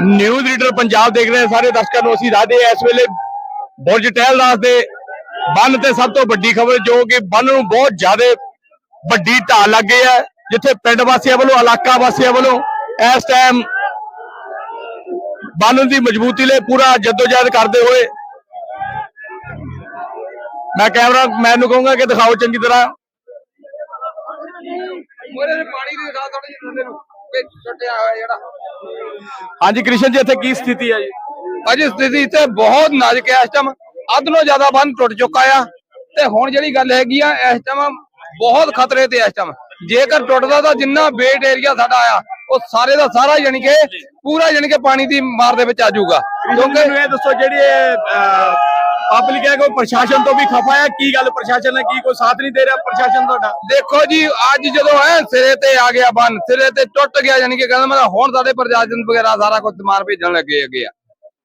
News reader Punjab ਦੇਖ ਰਹੇ ਸਾਰੇ ਦਰਸ਼ਕਾਂ ਨੂੰ। ਅਸੀਂ ਦੱਸਦੇ ਇਸ ਵੇਲੇ ਬੁਰਜ ਟਹਿਲਦਾਸ ਦੇ ਬੰਨ ਤੇ ਸਭ ਤੋਂ ਵੱਡੀ ਖਬਰ ਜੋ ਕਿ ਬੰਨ ਨੂੰ ਬਹੁਤ ਜ਼ਿਆਦਾ ਵੱਡੀ ਢਾਲ ਲੱਗੇ ਹੈ, ਜਿੱਥੇ ਪਿੰਡ ਵਾਸੀਆਂ ਵੱਲੋਂ, ਇਲਾਕਾ ਵਾਸੀਆਂ ਵੱਲੋਂ ਇਸ ਟਾਈਮ ਬੰਨ ਦੀ ਮਜ਼ਬੂਤੀ ਲਈ ਪੂਰਾ ਜਦੋਜਹਿਦ ਕਰਦੇ ਹੋਏ ਮੈਂ ਕੈਮਰਾ ਮੈਨ ਨੂੰ ਕਹੂੰਗਾ ਕਿ ਦਿਖਾਓ ਚੰਗੀ ਤਰ੍ਹਾਂ। ਮੋਰੇ ਪਾਣੀ ਦੀ ਦਿਖਾ ਥੋੜੀ ਜਿਹੀ ਨੂੰ। ਕਿ ਹੋਇਆ ਜਿਹੜਾ। ਹਾਂਜੀ ਕ੍ਰਿਸ਼ਨ ਜੀ ਇੱਥੇ ਕੀ ਸਥਿਤੀ ਹੈ ਜੀ? ਅਜੇ ਸਥਿਤੀ ਤੇ ਬਹੁਤ ਨਾਜ਼ੁਕ ਹੈ। ਇਸ ਟਾਈਮ ਅੱਧ ਨਾਲੋਂ ਜ਼ਿਆਦਾ ਬੰਨ ਟੁੱਟ ਚੁੱਕਾ ਆ। ਤੇ ਹੁਣ ਜਿਹੜੀ ਗੱਲ ਹੈਗੀ ਆ ਇਸ ਟਾਈਮ ਬਹੁਤ ਖਤਰੇ ਤੇ ਇਸ ਟਾਈਮ ਜੇਕਰ ਟੁੱਟਦਾ ਤਾਂ ਜਿੰਨਾ ਵੇਟ ਏਰੀਆ ਸਾਡਾ ਆ ਉਹ ਸਾਰੇ ਦਾ ਸਾਰਾ ਯਾਨੀ ਕਿ ਪੂਰਾ ਯਾਨੀ ਕਿ ਪਾਣੀ ਦੀ ਮਾਰ ਦੇ ਵਿੱਚ ਆ ਜਾਊਗਾ। ਕਿਉਂਕਿ ਇਹ ਦੱਸੋ ਜਿਹੜੀ ਪਬਲਿਕ ਹੈ ਕੋਈ ਪ੍ਰਸ਼ਾਸਨ ਤੋਂ ਵੀ ਖਫਾ ਹੈ। ਕੀ ਗੱਲ ਪ੍ਰਸ਼ਾਸਨ ਨੇ ਕੀ ਕੋਈ ਸਾਥ ਨਹੀਂ ਦੇ ਰਿਹਾ ਪ੍ਰਸ਼ਾਸਨ ਤੁਹਾਡਾ? ਦੇਖੋ ਜੀ, ਅੱਜ ਜਦੋਂ ਹੈ, ਸਿਰੇ ਤੇ ਆ ਗਿਆ ਬੰਨ, ਸਿਰੇ ਤੇ ਟੁੱਟ ਗਿਆ, ਯਾਨੀ ਕਿ ਕਹਿੰਦਾ ਮੈਂ ਹੁਣ ਸਾਡੇ ਪ੍ਰਸ਼ਾਸਨ ਵਗੈਰਾ ਸਾਰਾ ਕੁਝ ਮਾਰ ਭੇਜਣ ਲੱਗੇ ਹੈਗੇ ਆ।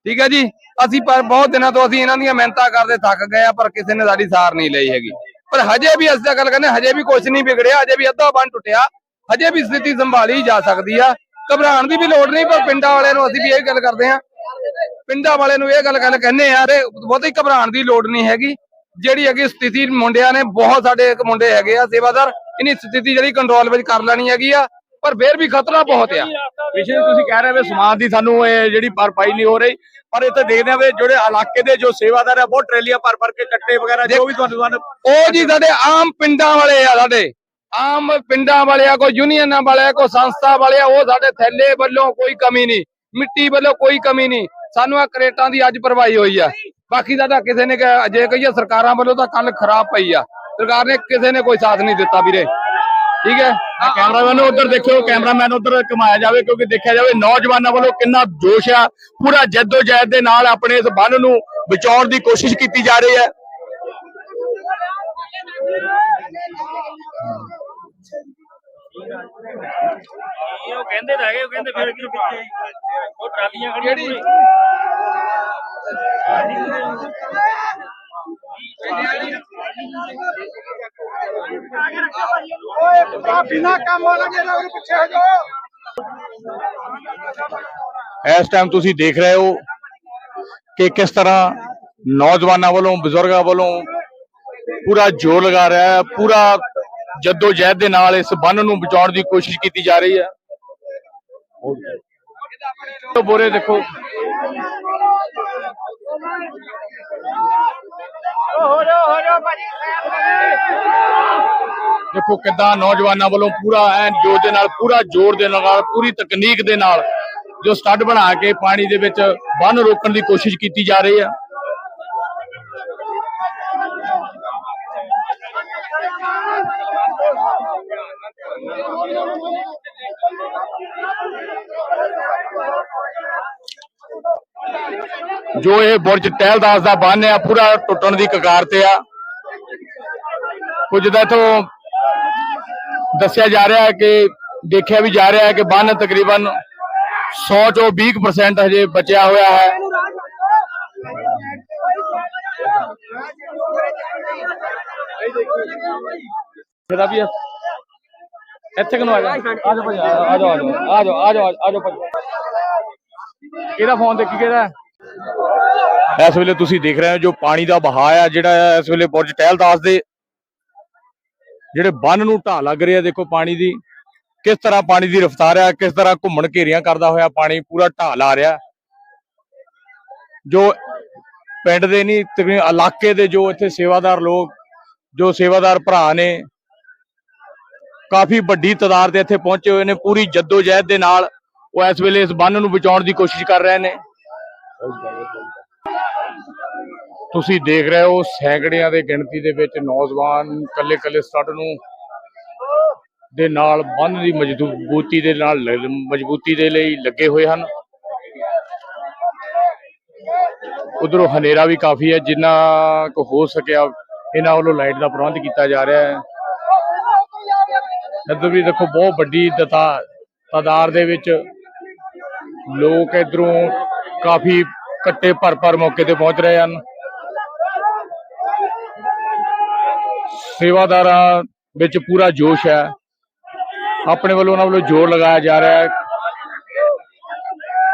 ਠੀਕ ਹੈ ਜੀ? ਅਸੀਂ ਪਰ ਬਹੁਤ ਦਿਨਾਂ ਤੋਂ ਅਸੀਂ ਇਹਨਾਂ ਦੀਆਂ ਮਿਹਨਤਾਂ ਕਰਦੇ ਥੱਕ ਗਏ ਆ, ਪਰ ਕਿਸੇ ਨੇ ਸਾਡੀ ਸਾਰ ਨਹੀਂ ਲਈ ਹੈਗੀ। ਪਰ ਹਜੇ ਵੀ ਅਸੀਂ ਤਾਂ ਗੱਲ ਕਹਿੰਦੇ ਹਜੇ ਵੀ ਕੁਝ ਨਹੀਂ ਵਿਗੜਿਆ, ਹਜੇ ਵੀ ਅੱਧਾ ਬੰਨ ਟੁੱਟਿਆ, ਹਜੇ ਵੀ ਸਥਿਤੀ ਸੰਭਾਲੀ ਜਾ ਸਕਦੀ ਆ। ਘਬਰਾਉਣ ਦੀ ਵੀ ਲੋੜ ਨਹੀਂ, ਪਰ ਪਿੰਡਾਂ ਵਾਲਿਆਂ ਨੂੰ ਅਸੀਂ ਵੀ ਇਹ ਗੱਲ ਕਰਦੇ ਆ ਪਿੰਡਾਂ ਵਾਲਿਆਂ ਨੂੰ ਇਹ ਗੱਲ ਗੱਲ ਕਹਿੰਦੇ ਆ ਤੇ ਬਹੁਤੀ ਘਬਰਾਉਣ ਦੀ ਲੋੜ ਨਹੀਂ ਹੈਗੀ। ਜਿਹੜੀ ਹੈਗੀ ਸਥਿਤੀ ਮੁੰਡਿਆਂ ਨੇ ਬਹੁਤ ਸਾਡੇ ਇੱਕ ਮੁੰਡੇ ਹੈਗੇ ਆ ਸੇਵਾਦਾਰ ਇਹਨੀ ਸਥਿਤੀ ਜਿਹੜੀ ਕੰਟਰੋਲ ਵਿੱਚ ਕਰ ਲੈਣੀ ਹੈਗੀ ਆ ਪਰ ਫੇਰ ਵੀ ਖਤਰਾ ਬਹੁਤ ਆ। ਵਿਸ਼ੇ ਤੁਸੀਂ ਕਹਿ ਰਹੇ ਹੋ ਸਮਾਜ ਦੀ ਸਾਨੂੰ ਇਹ ਜਿਹੜੀ ਭਰਪਾਈ ਨਹੀਂ ਹੋ ਰਹੀ ਪਰ ਇੱਥੇ ਦੇਖਦੇ ਆ ਵੀ ਜਿਹੜੇ ਇਲਾਕੇ ਦੇ ਜੋ ਸੇਵਾਦਾਰ ਆ ਬਹੁਤ ਟਰੇਲੀਆਂ ਭਰ ਭਰ ਕੇ ਕੱਟੇ ਵਗੈਰਾ ਜੋ ਵੀ ਤੁਹਾਨੂੰ ਤੁਹਾਨੂੰ ਉਹ ਜੀ ਸਾਡੇ ਆਮ ਪਿੰਡਾਂ ਵਾਲੇ ਆ ਸਾਡੇ। ਆਮ ਪਿੰਡਾਂ ਵਾਲੇ ਆ ਕੋਈ ਯੂਨੀਅਨਾਂ ਵਾਲੇ ਆ ਕੋਈ ਸੰਸਥਾ ਵਾਲੇ ਆ ਉਹ ਸਾਡੇ ਥੈਲੇ ਵੱਲੋਂ ਕੋਈ ਕਮੀ ਨਹੀਂ। ਮਿੱਟੀ ਵੱਲੋਂ ਕੋਈ ਕਮੀ ਨਹੀਂ। ਸਾਨੂੰ ਆ ਕਰੇਟਾਂ ਦੀ ਅੱਜ ਭਰਵਾਈ ਹੋਈ ਆ। ਬਾਕੀ ਦਾ ਤਾਂ ਕਿਸੇ ਨੇ ਜੇ ਕਹੀਏ ਸਰਕਾਰਾਂ ਵੱਲੋਂ ਤਾਂ ਕੱਲ ਖਰਾਬ ਪਈ ਆ। ਸਰਕਾਰ ਨੇ ਕਿਸੇ ਨੇ ਕੋਈ ਸਾਥ ਨਹੀਂ ਦਿੱਤਾ ਵੀਰੇ। ਠੀਕ ਹੈ? ਕੈਮਰਾਮੈਨ ਨੂੰ ਉਧਰ ਦੇਖਿਓ, ਕੈਮਰਾਮੈਨ ਉਧਰ ਘੁਮਾਇਆ ਜਾਵੇ, ਕਿਉਂਕਿ ਦੇਖਿਆ ਜਾਵੇ ਨੌਜਵਾਨਾਂ ਵੱਲੋਂ ਕਿੰਨਾ ਜੋਸ਼ ਆ। ਪੂਰਾ ਜਹਿਦ ਦੇ ਨਾਲ ਆਪਣੇ ਇਸ ਬੰਨ ਨੂੰ ਬਚਾਉਣ ਦੀ ਕੋਸ਼ਿਸ਼ ਕੀਤੀ ਜਾ ਰਹੀ ਹੈ। ਉਹ ਕਹਿੰਦੇ ਤਾਂ ਹੈਗੇ ਉਹ ਕਹਿੰਦੇ ਫਿਰ ਇੱਧਰ ਪਿੱਛੇ ਉਹ ਟਰਾਲੀਆਂ ਖੜੀਆਂ ਕਿਹੜੀ? ਇਸ ਟਾਈਮ ਤੁਸੀਂ ਦੇਖ ਰਹੇ ਹੋ ਕਿ ਕਿਸ ਤਰ੍ਹਾਂ ਨੌਜਵਾਨਾਂ ਵੱਲੋਂ ਬਜ਼ੁਰਗਾਂ ਵੱਲੋਂ ਪੂਰਾ ਜ਼ੋਰ ਲਗਾ ਰਿਹਾ ਹੈ ਪੂਰਾ ਜੱਦੋ ਜਹਿਦ ਦੇ ਨਾਲ ਇਸ ਬੰਨ ਨੂੰ ਬਚਾਉਣ ਦੀ ਕੋਸ਼ਿਸ਼ ਕੀਤੀ ਜਾ ਰਹੀ ਹੈ। ਉਹ ਬੋਰੇ, ਦੇਖੋ। ਦੇਖੋ ਕਿੱਦਾਂ ਨੌਜਵਾਨਾਂ ਵੱਲੋਂ ਪੂਰਾ ਐਨ ਜੋਰ ਦੇ ਨਾਲ, ਪੂਰਾ ਜ਼ੋਰ ਦੇ ਨਾਲ, ਪੂਰੀ ਤਕਨੀਕ ਦੇ ਨਾਲ ਜੋ ਸਟੱਡ ਬਣਾ ਕੇ ਪਾਣੀ ਦੇ ਵਿੱਚ ਬੰਨ ਰੋਕਣ ਦੀ ਕੋਸ਼ਿਸ਼ ਕੀਤੀ ਜਾ ਰਹੀ ਹੈ। ਜੋ ਇਹ ਬੁਰਜ ਟਹਿਲਦਾਸ ਦਾ ਬੰਨ ਆ ਪੂਰਾ ਟੁੱਟਣ ਦੀ ਕਗਾਰ ਤੇ ਆ। ਕੁਝ ਦਾ ਤੋਂ ਦੱਸਿਆ ਜਾ ਰਿਹਾ ਹੈ ਕਿ, ਦੇਖਿਆ ਵੀ ਜਾ ਰਿਹਾ ਹੈ ਕਿ ਬੰਨ ਤਕਰੀਬਨ 100 ਚੋਂ 20% ਹਜੇ ਬਚਿਆ ਹੋਇਆ ਹੈ। ਇਹਦਾ ਵੀ ਇੱਥੇ ਕਿਨੂੰ ਆ ਜਾ? ਆ ਜਾ ਆ ਜਾ ਆ ਜਾ ਆ ਜਾ ਆ ਜਾ ਇਹਦਾ ਫੋਨ ਦੇਖੀ ਕਿਹਦਾ ਇਸ ਵੇਲੇ ਤੁਸੀਂ ਦੇਖ ਰਹੇ ਹੋ ਜੋ ਪਾਣੀ ਦਾ ਵਹਾਅ ਆ, ਜਿਹੜਾ ਇਸ ਵੇਲੇ ਬੁਰਜ ਟਹਿਲਦਾਸ ਦੇ ਜਿਹੜੇ ਬੰਨ ਨੂੰ ਢਾਹ ਲੱਗ ਰਿਹਾ ਦੇਖੋ ਪਾਣੀ ਦੀ। ਕਿਸ ਤਰ੍ਹਾਂ ਪਾਣੀ ਦੀ ਰਫ਼ਤਾਰ ਆ, ਕਿਸ ਤਰ੍ਹਾਂ ਘੁੰਮਣ ਘੇਰੀਆਂ ਕਰਦਾ ਹੋਇਆ ਪਾਣੀ, ਪੂਰਾ ਢਾਹ ਲਾ ਰਿਹਾ। ਜੋ ਪਿੰਡ ਦੇ ਨਹੀਂ, ਤਕਰੀਬਨ ਇਲਾਕੇ ਦੇ ਜੋ ਇੱਥੇ ਸੇਵਾਦਾਰ ਲੋਕ, ਜੋ ਸੇਵਾਦਾਰ ਭਰਾ ਨੇ ਕਾਫੀ ਵੱਡੀ ਤਾਦਾਦ ਦੇ ਇੱਥੇ ਪਹੁੰਚੇ ਹੋਏ ਨੇ, ਪੂਰੀ ਜੱਦੋ ਜਹਿਦ ਦੇ ਨਾਲ ਉਹ ਇਸ ਵੇਲੇ ਇਸ ਬੰਨ ਨੂੰ ਬਚਾਉਣ ਦੀ ਕੋਸ਼ਿਸ਼ ਕਰ ਰਹੇ ਨੇ। ਤੁਸੀਂ ਦੇਖ ਰਹੇ ਹੋ ਸੈਂਕੜਿਆਂ ਦੇ ਗਿਣਤੀ ਦੇ ਵਿੱਚ ਨੌਜਵਾਨ ਕੱਲੇ ਕੱਲੇ ਸਟੱਡ ਨੂੰ ਦੇ ਨਾਲ ਬੰਨ ਦੀ ਮਜ਼ਬੂਤੀ ਦੇ ਨਾਲ ਮਜ਼ਬੂਤੀ ਦੇ ਲਈ ਲੱਗੇ ਹੋਏ ਹਨ। ਉਧਰੋਂ ਹਨੇਰਾ ਵੀ ਕਾਫੀ ਹੈ, ਜਿੰਨਾ ਕੁ ਹੋ ਸਕਿਆ ਇਹਨਾਂ ਵੱਲੋਂ ਲਾਈਟ ਦਾ ਪ੍ਰਬੰਧ ਕੀਤਾ ਜਾ ਰਿਹਾ ਹੈ। ਇੱਧਰ ਵੀ ਦੇਖੋ ਬਹੁਤ ਵੱਡੀ ਤਤਾ ਦੇ ਵਿੱਚ ਲੋਕ ਇਧਰੋਂ ਕਾਫੀ ਕੱਟੇ ਭਰ ਭਰ ਮੌਕੇ ਤੇ ਪਹੁੰਚ ਰਹੇ ਹਨ। ਸੇਵਾਦਾਰਾਂ ਵਿੱਚ ਪੂਰਾ ਜੋਸ਼ ਹੈ। ਆਪਣੇ ਵੱਲੋਂ ਉਹਨਾਂ ਵੱਲੋਂ ਜ਼ੋਰ ਲਗਾਇਆ ਜਾ ਰਿਹਾ ਹੈ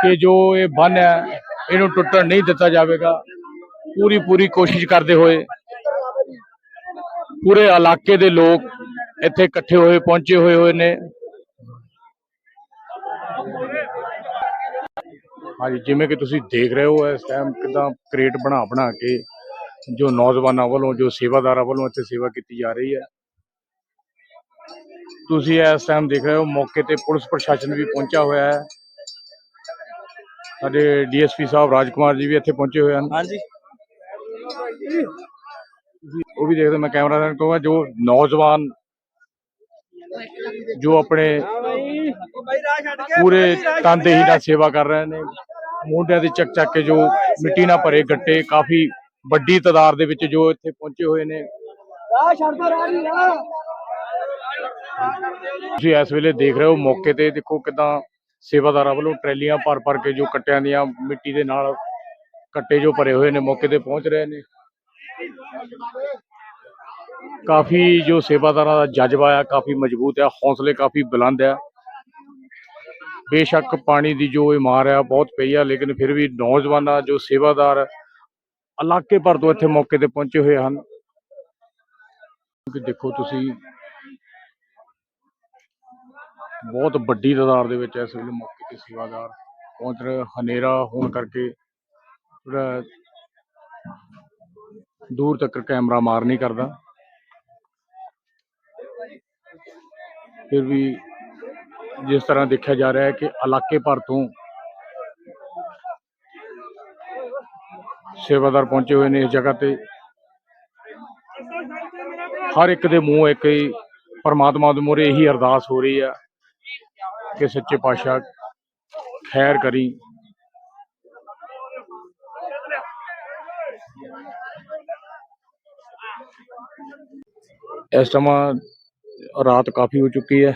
ਕਿ ਜੋ ਇਹ ਬੰਨ ਹੈ, ਇਹਨੂੰ ਟੁੱਟਣ ਨਹੀਂ ਦਿੱਤਾ ਜਾਵੇਗਾ। ਪੂਰੀ ਪੂਰੀ ਕੋਸ਼ਿਸ਼ ਕਰਦੇ ਹੋਏ ਪੂਰੇ ਇਲਾਕੇ ਦੇ ਲੋਕ ਇੱਥੇ ਇਕੱਠੇ ਹੋਏ ਪਹੁੰਚੇ ਹੋਏ ਹੋਏ ਨੇ। ਹਾਂਜੀ ਜਿਵੇਂ ਕਿ ਤੁਸੀਂ ਦੇਖ ਰਹੇ ਹੋ ਇਸ ਟਾਈਮ ਕਿਦਾਂ ਕ੍ਰੇਟ ਬਣਾ ਬਣਾ ਕੇ ਜੋ ਨੌਜਵਾਨਾਂ ਵੱਲੋਂ ਜੋ ਸੇਵਾਦਾਰਾਂ ਵੱਲੋਂ ਇੱਥੇ ਸੇਵਾ ਕੀਤੀ ਜਾ ਰਹੀ ਹੈ। ਤੁਸੀਂ ਇਸ ਟਾਈਮ ਦੇਖ ਰਹੇ ਹੋ ਮੌਕੇ ਤੇ ਪੁਲਿਸ ਪ੍ਰਸ਼ਾਸਨ ਵੀ ਪਹੁੰਚਿਆ ਹੋਇਆ ਹੈ। ਸਾਡੇ ਡੀਐਸਪੀ ਸਾਹਿਬ ਰਾਜਕੁਮਾਰ ਜੀ ਵੀ ਇੱਥੇ ਪਹੁੰਚੇ ਹੋਏ ਹਨ। ਹਾਂਜੀ। ਉਹ ਵੀ ਦੇਖਦੇ ਮੈਂ ਕੈਮਰਾ ਤੋਂ ਜੋ ਨੌਜਵਾਨ ਜੋ ਆਪਣੇ ਪੂਰੇ ਤਨਦੇਹੀ ਨਾਲ ਸੇਵਾ ਕਰ ਰਹੇ ਨੇ। ਮੋਢਿਆਂ ਤੇ ਚੱਕ ਚੱਕ ਕੇ ਜੋ ਮਿੱਟੀ ਨਾਲ ਭਰੇ ਗੱਟੇ, ਕਾਫੀ ਵੱਡੀ ਤਾਦਾਦ ਦੇ ਵਿੱਚ ਜੋ ਇੱਥੇ ਪਹੁੰਚੇ ਹੋਏ ਨੇ। ਤੁਸੀਂ ਇਸ ਵੇਲੇ ਦੇਖ ਰਹੇ ਹੋ ਮੌਕੇ ਤੇ ਦੇਖੋ ਕਿਦਾਂ ਸੇਵਾਦਾਰਾਂ ਵੱਲੋਂ ਟਰੈਲੀਆਂ ਭਰ ਭਰ ਕੇ ਜੋ ਕੱਟਿਆਂ ਦੀਆਂ ਮਿੱਟੀ ਦੇ ਨਾਲ ਕੱਟੇ ਜੋ ਭਰੇ ਹੋਏ ਨੇ, ਮੌਕੇ ਤੇ ਪਹੁੰਚ ਰਹੇ ਨੇ। ਕਾਫੀ ਜੋ ਸੇਵਾਦਾਰਾਂ ਦਾ ਜਜ਼ਬਾ ਆ, ਕਾਫੀ ਮਜ਼ਬੂਤ ਆ, ਹੌਸਲੇ ਕਾਫੀ ਬੁਲੰਦ ਆ। ਬੇਸ਼ੱਕ ਪਾਣੀ ਦੀ ਜੋ ਇਮਾਰ ਮਾਰ ਆ ਬਹੁਤ ਪਈ ਆ, ਲੇਕਿਨ ਫਿਰ ਵੀ ਨੌਜਵਾਨਾਂ, ਜੋ ਸੇਵਾਦਾਰ ਇਲਾਕੇ ਭਰ ਤੋਂ ਇੱਥੇ ਮੌਕੇ ਤੇ ਪਹੁੰਚੇ ਹੋਏ ਹਨ। ਕਿ ਦੇਖੋ ਤੁਸੀਂ, ਬਹੁਤ ਵੱਡੀ ਤਾਦਾਦ ਦੇ ਵਿੱਚ ਇਸ ਵੇਲੇ ਮੌਕੇ ਤੇ ਸੇਵਾਦਾਰ ਪਹੁੰਚ ਰਹੇ ਹਨੇਰਾ ਹੋਣ ਕਰਕੇ ਥੋੜਾ ਦੂਰ ਤੱਕ ਕੈਮਰਾ ਮਾਰ ਨਹੀਂ ਕਰਦਾ। ਫਿਰ ਵੀ ਜਿਸ ਤਰ੍ਹਾਂ ਦੇਖਿਆ ਜਾ ਰਿਹਾ ਹੈ ਕਿ ਇਲਾਕੇ ਭਰ ਤੋਂ ਸੇਵਾਦਾਰ ਪਹੁੰਚੇ ਹੋਏ ਨੇ ਇਸ ਜਗ੍ਹਾ ਤੇ। ਹਰ ਇੱਕ ਦੇ ਮੂੰਹ ਇੱਕ ਹੀ ਪਰਮਾਤਮਾ ਦੇ ਮੂਹਰੇ ਇਹੀ ਅਰਦਾਸ ਹੋ ਰਹੀ ਹੈ ਕਿ ਸੱਚੇ ਪਾਤਸ਼ਾਹ ਖੈਰ ਕਰੀ। ਇਸ ਸਮਾਂ ਰਾਤ ਕਾਫੀ ਹੋ ਚੁੱਕੀ ਹੈ।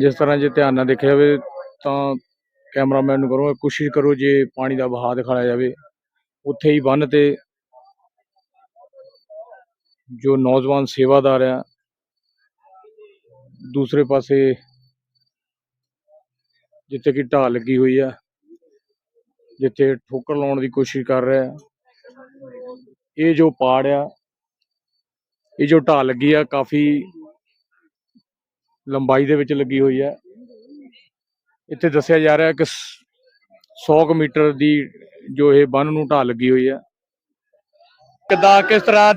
ਜਿਸ ਤਰ੍ਹਾਂ ਜੇ ਧਿਆਨ ਨਾਲ ਦੇਖਿਆ ਜਾਵੇ ਤਾਂ ਕੈਮਰਾਮੈਨ ਨੂੰ ਕਰੋ, ਕੋਸ਼ਿਸ਼ ਕਰੋ ਜੇ ਪਾਣੀ ਦਾ ਵਹਾਅ ਦਿਖਾਇਆ ਜਾਵੇ। ਉੱਥੇ ਹੀ ਬੰਨ ਤੇ ਜੋ ਨੌਜਵਾਨ ਸੇਵਾਦਾਰ ਆ ਦੂਸਰੇ ਪਾਸੇ ਜਿੱਥੇ ਕਿ ਢਾਲ ਲੱਗੀ ਹੋਈ ਆ ਜਿੱਥੇ ਠੋਕਰ ਲਾਉਣ ਦੀ ਕੋਸ਼ਿਸ਼ ਕਰ ਰਿਹਾ ਇਹ ਜੋ ਪਾੜ ਆ, ਇਹ ਜੋ ਢਾਲ ਲੱਗੀ ਆ, ਕਾਫੀ ਲੰਬਾਈ ਦੇ ਵਿੱਚ ਲੱਗੀ ਹੋਈ ਹੈ। ਇੱਥੇ ਦੱਸਿਆ ਜਾ ਰਿਹਾ ਕਿ 100 ਕੁ ਮੀਟਰ ਦੀ ਜੋ ਇਹ ਬੰਨ ਨੂੰ ਢਾਲ ਲੱਗੀ ਹੋਈ ਹੈ। ਕਿੱਦਾਂ ਕਿਸ ਤਰ੍ਹਾਂ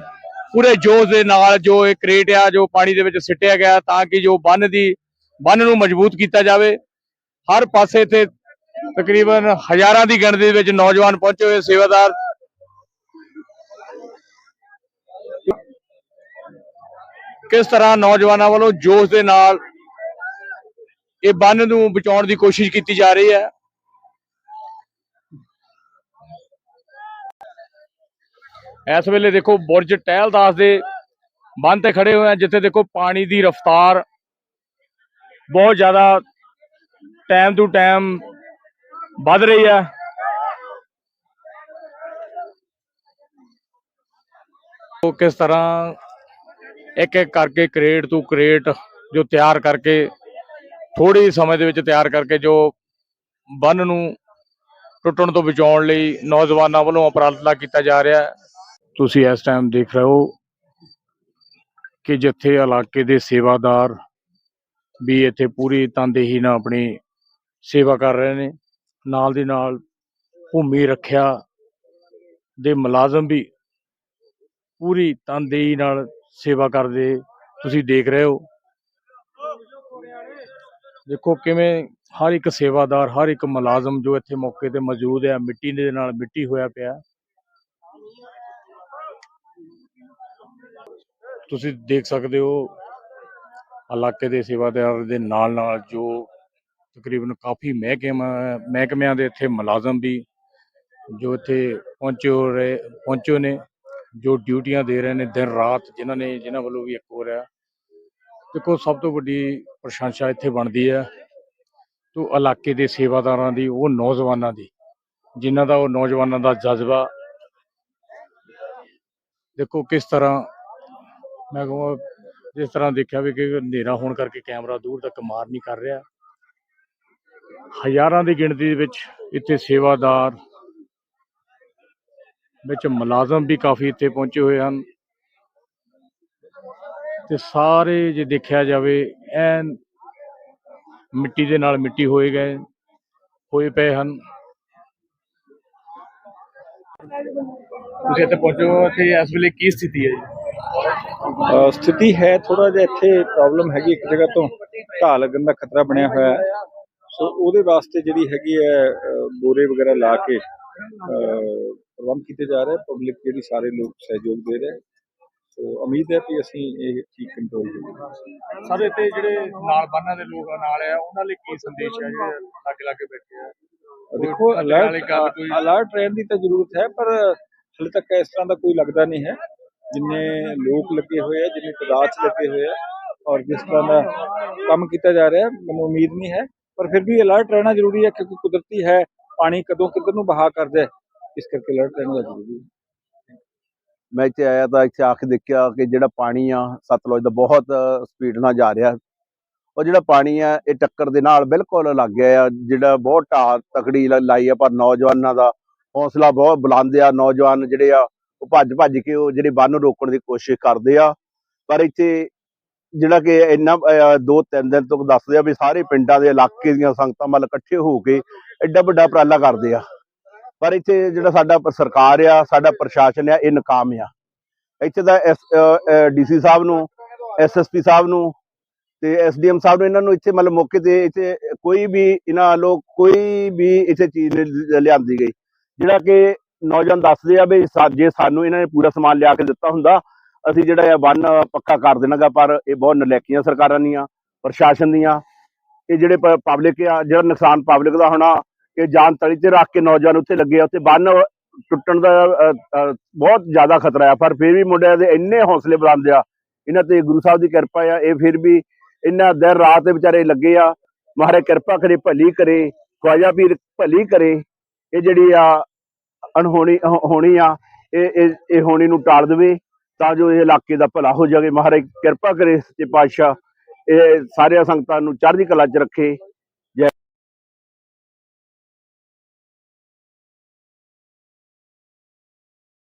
ਪੂਰੇ ਜੋਸ਼ ਦੇ ਨਾਲ ਜੋ ਇਹ ਕ੍ਰੇਟ ਆ, ਜੋ ਪਾਣੀ ਦੇ ਵਿੱਚ ਸਿੱਟਿਆ ਗਿਆ, ਤਾਂ ਕਿ ਜੋ ਬੰਨ ਦੀ, ਬੰਨ ਨੂੰ ਮਜ਼ਬੂਤ ਕੀਤਾ ਜਾਵੇ। ਹਰ ਪਾਸੇ ਤੇ ਤਕਰੀਬਨ ਹਜ਼ਾਰਾਂ ਦੀ ਗਿਣਤੀ ਦੇ ਵਿੱਚ ਨੌਜਵਾਨ ਪਹੁੰਚੇ ਹੋਏ ਸੇਵਾਦਾਰ ਕਿਸ ਤਰ੍ਹਾਂ ਨੌਜਵਾਨਾਂ ਵੱਲੋਂ ਜੋਸ਼ ਦੇ ਨਾਲ ਇਹ ਬੰਨ ਨੂੰ ਬਚਾਉਣ ਦੀ ਕੋਸ਼ਿਸ਼ ਕੀਤੀ ਜਾ ਰਹੀ ਹੈ? ਇਸ ਵੇਲੇ ਦੇਖੋ ਬੁਰਜ ਟਹਿਲਦਾਸ ਦੇ ਬੰਨ ਤੇ ਖੜੇ ਹੋਏ ਆ, ਜਿੱਥੇ ਦੇਖੋ ਪਾਣੀ ਦੀ ਰਫ਼ਤਾਰ ਬਹੁਤ ਜ਼ਿਆਦਾ ਟਾਈਮ ਟੂ ਟਾਈਮ ਵੱਧ ਰਹੀ ਹੈ। ਉਹ ਕਿਸ ਤਰ੍ਹਾਂ ਇੱਕ ਇੱਕ ਕਰਕੇ ਕ੍ਰੇਟ ਤੋਂ ਕ੍ਰੇਟ ਜੋ ਤਿਆਰ ਕਰਕੇ ਥੋੜੇ ਸਮੇਂ ਦੇ ਵਿੱਚ ਤਿਆਰ ਕਰਕੇ ਜੋ ਬੰਨ ਨੂੰ ਟੁੱਟਣ ਤੋਂ ਬਚਾਉਣ ਲਈ ਨੌਜਵਾਨਾਂ ਵੱਲੋਂ ਉਪਰਾਲਾ ਕੀਤਾ ਜਾ ਰਿਹਾ ਤੁਸੀਂ ਇਸ ਟਾਈਮ ਦੇਖ ਰਹੇ ਹੋ ਕਿ ਜਿੱਥੇ ਇਲਾਕੇ ਦੇ ਸੇਵਾਦਾਰ ਵੀ ਇੱਥੇ ਪੂਰੀ ਤਨਦੇਹੀ ਨਾਲ ਆਪਣੀ ਸੇਵਾ ਕਰ ਰਹੇ ਨੇ, ਨਾਲ ਦੀ ਨਾਲ ਭੂਮੀ ਰੱਖਿਆ ਦੇ ਮੁਲਾਜ਼ਮ ਵੀ ਪੂਰੀ ਤਨਦੇਹੀ ਨਾਲ ਸੇਵਾ ਕਰਦੇ, ਤੁਸੀਂ ਦੇਖ ਰਹੇ ਹੋ। ਦੇਖੋ ਕਿਵੇਂ ਹਰ ਇੱਕ ਸੇਵਾਦਾਰ, ਹਰ ਇੱਕ ਮੁਲਾਜ਼ਮ ਜੋ ਇੱਥੇ ਮੌਕੇ ਤੇ ਮੌਜੂਦ ਹੈ, ਮਿੱਟੀ ਦੇ ਨਾਲ ਮਿੱਟੀ ਹੋਇਆ ਪਿਆ। ਤੁਸੀਂ ਦੇਖ ਸਕਦੇ ਹੋ, ਇਲਾਕੇ ਦੇ ਸੇਵਾਦਾਰ ਦੇ ਨਾਲ ਨਾਲ ਜੋ ਤਕਰੀਬਨ ਕਾਫੀ ਮਹਿਕਮਾ, ਮਹਿਕਮਿਆਂ ਦੇ ਇੱਥੇ ਮੁਲਾਜ਼ਮ ਵੀ ਜੋ ਇੱਥੇ ਪਹੁੰਚੇ ਹੋ ਰਹੇ, ਪਹੁੰਚੇ ਨੇ। ਜੋ ਡਿਊਟੀਆਂ ਦੇ ਰਹੇ ਨੇ ਦਿਨ ਰਾਤ ਜਿਨ੍ਹਾਂ ਨੇ ਜਿਨ੍ਹਾਂ ਵੱਲੋਂ ਵੀ ਇੱਕ ਹੋ ਰਿਹਾ। ਦੇਖੋ, ਸਭ ਤੋਂ ਵੱਡੀ ਪ੍ਰਸ਼ੰਸਾ ਇੱਥੇ ਬਣਦੀ ਹੈ ਤੋਂ ਇਲਾਕੇ ਦੇ ਸੇਵਾਦਾਰਾਂ ਦੀ, ਉਹ ਨੌਜਵਾਨਾਂ ਦੀ, ਜਿਨ੍ਹਾਂ ਦਾ ਉਹ ਨੌਜਵਾਨਾਂ ਦਾ ਜਜ਼ਬਾ। ਦੇਖੋ, ਕਿਸ ਤਰ੍ਹਾਂ ਮੈਂ ਕਹਾਂ, ਜਿਸ ਤਰ੍ਹਾਂ ਦੇਖਿਆ ਵੀ ਕਿ ਹਨੇਰਾ ਹੋਣ ਕਰਕੇ ਕੈਮਰਾ ਦੂਰ ਤੱਕ ਮਾਰ ਨਹੀਂ ਕਰ ਰਿਹਾ। ਹਜ਼ਾਰਾਂ ਦੀ ਗਿਣਤੀ ਦੇ ਵਿੱਚ ਇੱਥੇ ਸੇਵਾਦਾਰ ਵਿੱਚ ਮੁਲਾਜ਼ਮ ਵੀ ਕਾਫੀ ਇੱਥੇ ਪਹੁੰਚੇ ਹੋਏ ਹਨ। ਤੇ ਸਾਰੇ ਜੇ ਦੇਖਿਆ ਜਾਵੇ ਐਨ ਮਿੱਟੀ ਦੇ ਨਾਲ ਮਿੱਟੀ ਹੋਏ ਗਏ ਹੋਏ ਪਏ ਹਨ। ਤੁਸੀਂ ਇੱਥੇ ਪਹੁੰਚੇ ਤੇ ਇਸ ਵੇਲੇ ਕੀ ਸਥਿਤੀ ਹੈ ਜੀ? ਸਥਿਤੀ ਹੈ ਥੋੜਾ ਜਿਹਾ ਇੱਥੇ ਪ੍ਰੋਬਲਮ ਹੈਗੀ ਇੱਕ ਜਗ੍ਹਾ ਤੋਂ। ਢਾਹ ਲੱਗਣ ਦਾ ਖਤਰਾ ਬਣਿਆ ਹੋਇਆ ਹੈ। ਸੋ ਉਹਦੇ ਵਾਸਤੇ ਜਿਹੜੀ ਹੈਗੀ ਹੈ ਬੋਰੇ ਵਗੈਰਾ ਲਾ ਕੇ ਪ੍ਰਬੰਧ ਕੀਤੇ ਜਾ ਰਹੇ ਪਬਲਿਕ ਜਿਹੜੀ ਸਾਰੇ ਲੋਕ ਸਹਿਯੋਗ ਦੇ ਰਹੇ। ਸੋ ਉਮੀਦ ਹੈ ਕਿ ਅਸੀਂ ਇਹ ਠੀਕ ਕੰਟਰੋਲ ਕਰਾਂਗੇ ਸਾਰੇ ਇੱਥੇ ਜਿਹੜੇ ਨਾਲ ਬੰਨਾਂ ਦੇ ਲੋਕ ਨਾਲ ਆ ਉਹਨਾਂ ਲਈ ਕੀ ਸੰਦੇਸ਼ ਹੈ ਜਿਹੜੇ ਲਾਗੇ ਲਾਗੇ ਬੈਠੇ ਆ? ਦੇਖੋ ਅਲਰਟ ਅਲਰਟ ਰਹਿਣ ਦੀ ਤਾਂ ਜ਼ਰੂਰਤ ਹੈ ਪਰ ਹਾਲੇ ਤੱਕ ਇਸ ਤਰ੍ਹਾਂ ਦਾ ਕੋਈ ਲੱਗਦਾ ਨਹੀਂ ਹੈ। ਜਿੰਨੇ ਲੋਕ ਲੱਗੇ ਹੋਏ ਆ ਜਿੰਨੀ ਤਾਦਾਦ 'ਚ ਲੱਗੇ ਹੋਏ ਆ ਔਰ ਜਿਸ ਤਰ੍ਹਾਂ ਦਾ ਕੰਮ ਕੀਤਾ ਜਾ ਰਿਹਾ ਹੈ, ਮੈਨੂੰ ਉਮੀਦ ਨਹੀਂ ਹੈ। ਪਰ ਫਿਰ ਵੀ ਅਲਰਟ ਰਹਿਣਾ ਜ਼ਰੂਰੀ ਹੈ ਕਿਉਂਕਿ ਕੁਦਰਤੀ ਹੈ ਪਾਣੀ ਕਦੋਂ ਕਿੱਧਰ ਨੂੰ ਬਹਾ ਕਰਦਾ ਹੈ, ਇਸ ਕਰਕੇ ਅਲਰਟ ਰਹਿਣਾ ਜ਼ਰੂਰੀ ਹੈ। ਮੈਂ ਇੱਥੇ ਆਇਆ ਤਾਂ ਇੱਥੇ ਆ ਕੇ ਦੇਖਿਆ ਕਿ ਜਿਹੜਾ ਪਾਣੀ ਆ, ਸਤਲੁਜ ਦਾ ਬਹੁਤ ਸਪੀਡ ਨਾਲ ਜਾ ਰਿਹਾ। ਉਹ ਜਿਹੜਾ ਪਾਣੀ ਆ, ਇਹ ਟੱਕਰ ਦੇ ਨਾਲ ਬਿਲਕੁਲ ਲੱਗ ਗਿਆ ਆ, ਜਿਹੜਾ ਬਹੁਤ ਢਾਹ ਤਕੜੀ ਲਾਈ ਆ ਪਰ ਨੌਜਵਾਨਾਂ ਦਾ ਹੌਸਲਾ ਬਹੁਤ ਬੁਲੰਦ ਆ। ਨੌਜਵਾਨ ਜਿਹੜੇ ਆ, ਉਹ ਭੱਜ ਭੱਜ ਕੇ ਉਹ ਜਿਹੜੇ ਬੰਨ ਨੂੰ ਰੋਕਣ ਦੀ ਕੋਸ਼ਿਸ਼ ਕਰਦੇ ਆ। ਪਰ ਇੱਥੇ ਜਿਹੜਾ ਕਿ ਇੰਨਾ ਦੋ ਤਿੰਨ ਦਿਨ ਤੋਂ ਦੱਸਦੇ ਆ ਵੀ ਸਾਰੇ ਪਿੰਡਾਂ ਦੇ ਇਲਾਕੇ ਦੀਆਂ ਸੰਗਤਾਂ ਮਤਲਬ ਇਕੱਠੇ ਹੋ ਕੇ ਐਡਾ ਵੱਡਾ ਉਪਰਾਲਾ ਕਰਦੇ ਆ। ਪਰ ਇੱਥੇ ਜਿਹੜਾ ਸਾਡਾ ਸਰਕਾਰ ਆ, ਸਾਡਾ ਪ੍ਰਸ਼ਾਸਨ ਆ, ਇਹ ਨਾਕਾਮ ਆ। ਇੱਥੇ ਦਾ ਡੀਸੀ ਸਾਹਿਬ ਨੂੰ ਐਸਐਸਪੀ ਸਾਹਿਬ ਨੂੰ ਤੇ ਐਸਡੀਐਮ ਸਾਹਿਬ ਨੂੰ ਇਹਨਾਂ ਨੂੰ ਇੱਥੇ ਮਤਲਬ ਮੌਕੇ ਤੇ ਇੱਥੇ ਕੋਈ ਵੀ ਇਹਨਾਂ ਵੱਲੋਂ ਕੋਈ ਵੀ ਇੱਥੇ ਚੀਜ਼ ਲਿਆਂਦੀ ਗਈ। ਜਿਹੜਾ ਕਿ ਨੌਜਵਾਨ ਦੱਸਦੇ ਆ ਵੀ ਸਾ- ਜੇ ਸਾਨੂੰ ਇਹਨਾਂ ਨੇ ਪੂਰਾ ਸਮਾਨ ਲਿਆ ਕੇ ਦਿੱਤਾ ਹੁੰਦਾ, ਅਸੀਂ ਜਿਹੜਾ ਆ ਬੰਨ ਪੱਕਾ ਕਰ ਦੇਣਾਗਾ, ਪਰ ਇਹ ਬਹੁਤ ਨਲੈਕੀਆਂ ਸਰਕਾਰਾਂ ਦੀਆਂ, ਪ੍ਰਸ਼ਾਸਨ ਦੀਆਂ। ਇਹ ਜਿਹੜੇ ਪਬਲਿਕ ਆ, ਜਿਹੜਾ ਨੁਕਸਾਨ ਪਬਲਿਕ ਦਾ ਹੋਣਾ ਕਿ ਜਾਨ ਤਲੀ ਤੇ ਰੱਖ ਕੇ ਨੌਜਵਾਨ ਉੱਥੇ ਲੱਗੇ ਆ, ਉੱਥੇ ਬੰਨ ਟੁੱਟਣ ਦਾ ਬਹੁਤ ਜ਼ਿਆਦਾ ਖਤਰਾ ਆ, ਪਰ ਫਿਰ ਵੀ ਮੁੰਡਿਆਂ ਦੇ ਇੰਨੇ ਹੌਸਲੇ ਬੁਲੰਦ ਆ, ਇਹਨਾਂ ਤੇ ਗੁਰੂ ਸਾਹਿਬ ਦੀ ਕਿਰਪਾ ਆ, ਇਹ ਫਿਰ ਵੀ ਇਹਨਾਂ ਦਿਨ ਰਾਤ ਦੇ ਵਿਚਾਰੇ ਲੱਗੇ ਆ, ਮਹਾਰਾਜ ਕਿਰਪਾ ਕਰੇ, ਭਲੀ ਕਰੇ, ਖਵਾਜਾ ਪੀਰ ਭਲੀ ਕਰੇ, ਇਹ ਜਿਹੜੀ ਆ ਅਣਹੋਣੀ ਹੋਣੀ ਆ, ਇਹ ਇਹ ਇਹ ਹੋਣੀ ਨੂੰ ਟਾਲ ਦੇਵੇ, ਤਾਂ ਜੋ ਇਹ ਇਲਾਕੇ ਦਾ ਭਲਾ ਹੋ ਜਾਵੇ, ਮਹਾਰਾਜ ਕਿਰਪਾ ਕਰੇ ਸੱਚੇ ਪਾਤਸ਼ਾਹ, ਇਹ ਸਾਰਿਆਂ ਸੰਗਤਾਂ ਨੂੰ ਚੜ੍ਹਦੀ ਕਲਾ 'ਚ ਰੱਖੇ